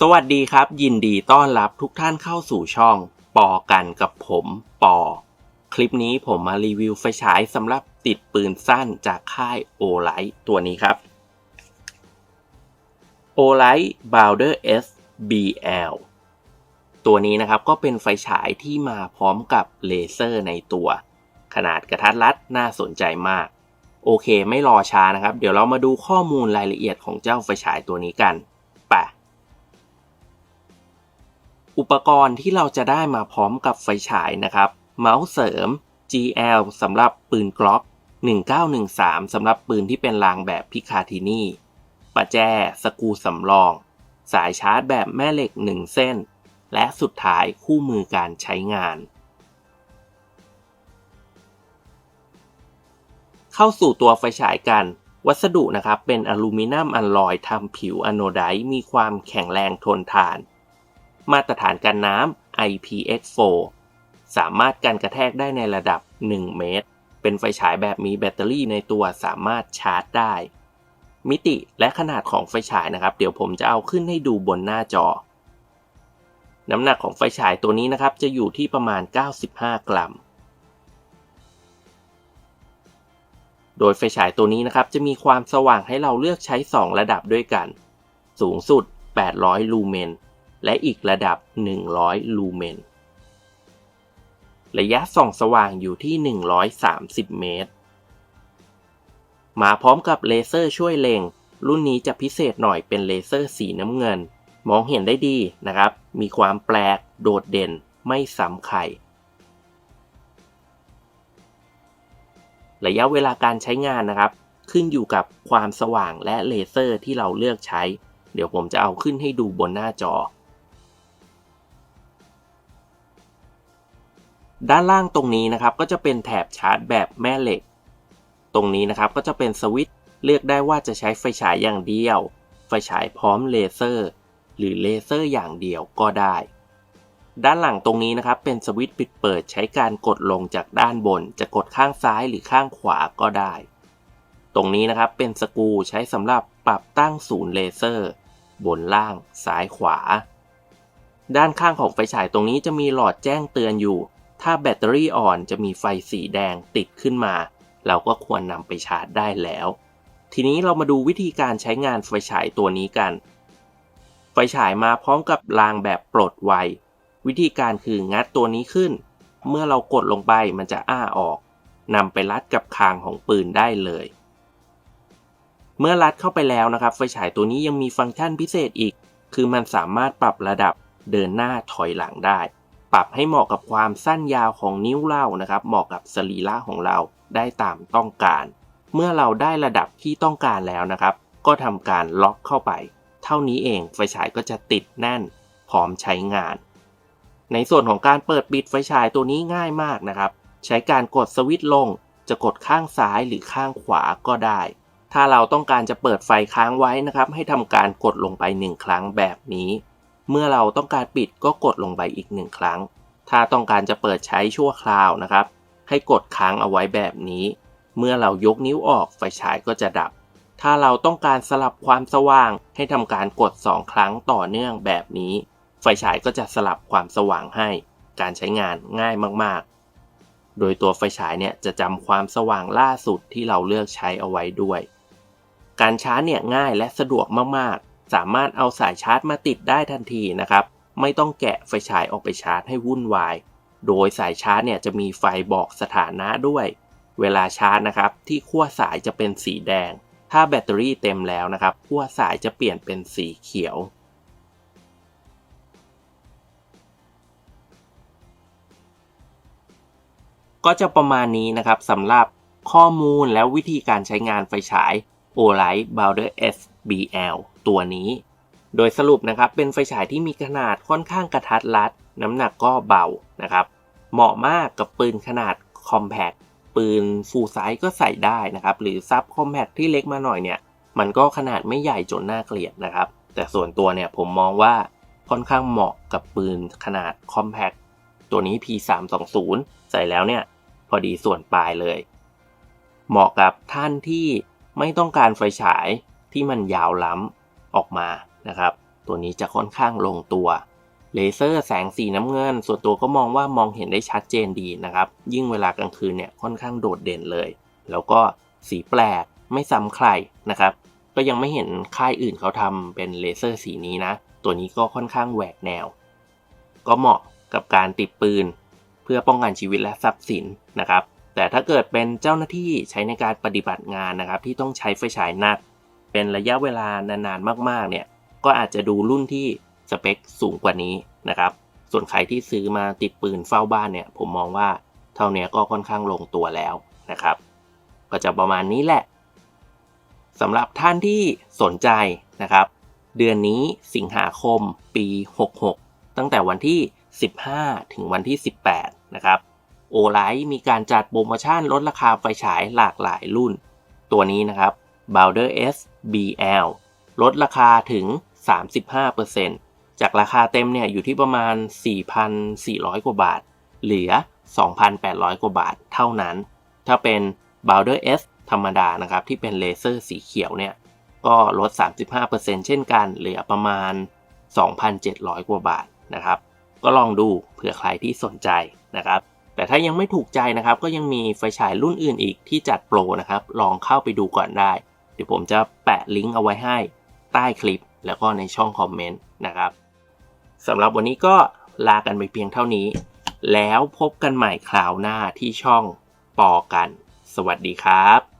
สวัสดีครับ ยินดีต้อนรับทุกท่านเข้าสู่ช่อง ปอกันกับผมปอ คลิปนี้ผมมารีวิวไฟฉายสำหรับติดปืนสั้นจากค่ายโอไลท์ตัวนี้ครับโอไลท์ Bowder S BL ตัวนี้นะครับก็เป็นไฟฉายที่มาพร้อมกับเลเซอร์ในตัว ขนาดกระทัดรัดน่าสนใจมาก โอเคไม่รอช้านะครับ เดี๋ยวเรามาดูข้อมูลรายละเอียดของเจ้าไฟฉายตัวนี้กัน อุปกรณ์ที่เราจะได้มาพร้อมกับไฟฉายนะครับ เมาส์เสริม GL สำหรับปืนกล็อก 1913 สำหรับปืนที่เป็นรางแบบพิคาทินีประแจสกูสำรอง สายชาร์จแบบแม่เหล็ก 1 เส้น และสุดท้ายคู่มือการใช้งาน เข้าสู่ตัวไฟฉายกัน วัสดุนะครับเป็นอลูมิเนียมอัลลอยทำผิวอะโนไดมีความแข็งแรงทนทาน มาตรฐานกันน้ำ IPX4 สามารถกันกระแทกได้ในระดับ 1 เมตร เป็นไฟฉายแบบมีแบตเตอรี่ในตัวสามารถชาร์จได้ มิติและขนาดของไฟฉายนะครับ เดี๋ยวผมจะเอาขึ้นให้ดูบนหน้าจอ น้ำหนักของไฟฉายตัวนี้นะครับ จะอยู่ที่ประมาณ 95 กรัม โดยไฟฉายตัวนี้นะครับ จะมีความสว่างให้เราเลือกใช้ 2 ระดับด้วยกัน สูงสุด 800 ลูเมน และอีกระดับ 100 ลูเมน ระยะส่องสว่างอยู่ที่ 130 เมตร มาพร้อมกับเลเซอร์ช่วยเล็ง รุ่นนี้จะพิเศษหน่อยเป็นเลเซอร์สีน้ำเงิน มองเห็นได้ดีนะครับ มีความแปลก โดดเด่น ไม่ซ้ำใคร ระยะเวลาการใช้งานนะครับ ขึ้นอยู่กับความสว่างและเลเซอร์ที่เราเลือกใช้เดี๋ยวผมจะเอาขึ้นให้ดูบนหน้าจอ ด้านล่างตรงนี้นะครับก็จะเป็นแถบชาร์จแบบแม่เหล็ก ตรงนี้นะครับก็จะเป็นสวิตช์เลือกได้ว่าจะใช้ไฟฉายอย่างเดียว ไฟฉายพร้อมเลเซอร์ หรือเลเซอร์อย่างเดียวก็ได้ ด้านหลังตรงนี้นะครับเป็นสวิตช์ปิดเปิดใช้การกดลงจากด้านบน จะกดข้างซ้ายหรือข้างขวาก็ได้ ตรงนี้นะครับเป็นสกูใช้สำหรับปรับตั้งศูนย์เลเซอร์ บนล่างซ้ายขวา ด้านข้างของไฟฉายตรงนี้จะมีหลอดแจ้งเตือนอยู่ ถ้าแบตเตอรี่อ่อนจะมีไฟสีแดงติดขึ้นมา เราก็ควรนำไปชาร์จได้แล้ว ทีนี้เรามาดูวิธีการใช้งานไฟฉายตัวนี้กัน ไฟฉายมาพร้อมกับรางแบบปลดไว วิธีการคืองัดตัวนี้ขึ้น เมื่อเรากดลงไปมันจะอ้าออกนำไปรัดกับคางของปืนได้เลย เมื่อรัดเข้าไปแล้วนะครับ ไฟฉายตัวนี้ยังมีฟังก์ชันพิเศษอีก คือมันสามารถปรับระดับเดินหน้าถอยหลังได้ ปรับให้เหมาะกับความสั้นยาวของนิ้วเล่านะครับ เหมาะกับสรีระของเราได้ตามต้องการ เมื่อเราได้ระดับที่ต้องการแล้วนะครับ ก็ทำการล็อกเข้าไป เท่านี้เองไฟฉายก็จะติดแน่น พร้อมใช้งาน ในส่วนของการเปิดปิดไฟฉายตัวนี้ง่ายมากนะครับ ใช้การกดสวิตช์ลง จะกดข้างซ้ายหรือข้างขวาก็ได้ ถ้าเราต้องการจะเปิดไฟค้างไว้นะครับ ให้ทำการกดลงไปหนึ่งครั้งแบบนี้ เมื่อเราต้องการปิดก็กดลงไปอีกหนึ่งครั้ง ถ้าต้องการจะเปิดใช้ชั่วคราวนะครับ ให้กดค้างเอาไว้แบบนี้ เมื่อเรายกนิ้วออกไฟฉายก็จะดับ ถ้าเราต้องการสลับความสว่างให้ทำการกด 2 ครั้งต่อเนื่องแบบนี้ ไฟฉายก็จะสลับความสว่างให้ การใช้งานง่ายมากๆ โดยตัวไฟฉายเนี่ยจะจำความสว่างล่าสุดที่เราเลือกใช้เอาไว้ด้วย การชาร์จเนี่ยง่ายและสะดวกมากๆ สามารถเอาสายชาร์จมาติดได้ทันทีนะครับ ไม่ต้องแกะไฟฉายออกไปชาร์จให้วุ่นวาย โดยสายชาร์จเนี่ยจะมีไฟบอกสถานะด้วย เวลาชาร์จนะครับ ที่ขั้วสายจะเป็นสีแดง ถ้าแบตเตอรี่เต็มแล้วนะครับขั้วสายจะเปลี่ยนเป็นสีเขียวก็จะประมาณนี้นะครับสำหรับข้อมูลและวิธีการใช้งานไฟฉาย Olight Bowder SBL ตัวนี้ โดยสรุปนะครับเป็นไฟฉายที่มีขนาดค่อนข้างกระทัดรัด น้ำหนักก็เบานะครับ เหมาะมากกับปืนขนาดคอมแพ t ปืนฟูลไซส์ก็ใส่ได้นะครับ หรือซับคอมแพ t ที่เล็กมาหน่อยเนี่ยมันก็ขนาดไม่ใหญ่จนน่าเกลียดนะครับ แต่ส่วนตัวเนี่ยผมมองว่าค่อนข้างเหมาะกับปืนขนาดคอมแพ t ตัวนี้ P320 ใส่แล้วเนี่ยพอดีส่วนปลายเลย เหมาะกับท่านที่ไม่ต้องการไฟฉายที่มันยาวล้ำ ออกมานะครับ ตัวนี้จะค่อนข้างลงตัวเลเซอร์แสงสีน้ำเงิน ส่วนตัวก็มองว่ามองเห็นได้ชัดเจนดีนะครับ ยิ่งเวลากลางคืนเนี่ยค่อนข้างโดดเด่นเลย แล้วก็สีแปลกไม่ซ้ำใครนะครับ ก็ยังไม่เห็นค่ายอื่นเขาทำเป็นเลเซอร์สีนี้นะ ตัวนี้ก็ค่อนข้างแหวกแนว ก็เหมาะกับการติดปืน เพื่อป้องกันชีวิตและทรัพย์สินนะครับ แต่ถ้าเกิดเป็นเจ้าหน้าที่ใช้ในการปฏิบัติงานนะครับ ที่ต้องใช้ไฟฉายนัก เป็นระยะเวลานานๆมากๆเนี่ยก็อาจจะดูรุ่นที่สเปคสูงกว่านี้นะครับ ส่วนใครที่ซื้อมาติดปืนเฝ้าบ้านเนี่ย ผมมองว่าเท่านี้ก็ค่อนข้างลงตัวแล้วนะครับ ก็จะประมาณนี้แหละสำหรับท่านที่สนใจนะครับ เดือนนี้สิงหาคมปี 66 ตั้งแต่วันที่ 15 ถึงวันที่ 18 นะครับโอไลท์มีการจัดโปรโมชั่นลดราคาไฟฉายหลากหลายรุ่น ตัวนี้นะครับ b o w d e r S BL ลดราคาถึง 35%จากราคาเต็มเนี่ยอยู่ที่ประมาณ 4,400 กว่าบาท เหลือ 2,800 กว่าบาทเท่านั้น ถ้าเป็น b o w d e r S ธรรมดานะครับ ที่เป็นเลเซอร์สีเขียวเนี่ย ก็ลด 35%เช่นกัน เหลือประมาณ 2,700 กว่าบาทนะครับ ก็ลองดูเผื่อใครที่สนใจนะครับแต่ถ้ายังไม่ถูกใจนะครับก็ยังมีไฟฉายรุ่นอื่นอีกที่จัดโปรนะครับ ลองเข้าไปดูก่อนได้ เดี๋ยวผมจะแปะลิงก์เอาไว้ให้ใต้คลิป แล้วก็ในช่องคอมเมนต์นะครับสำหรับวันนี้ก็ลากันไปเพียงเท่านี้ แล้วพบกันใหม่คราวหน้าที่ช่องปอกัน สวัสดีครับ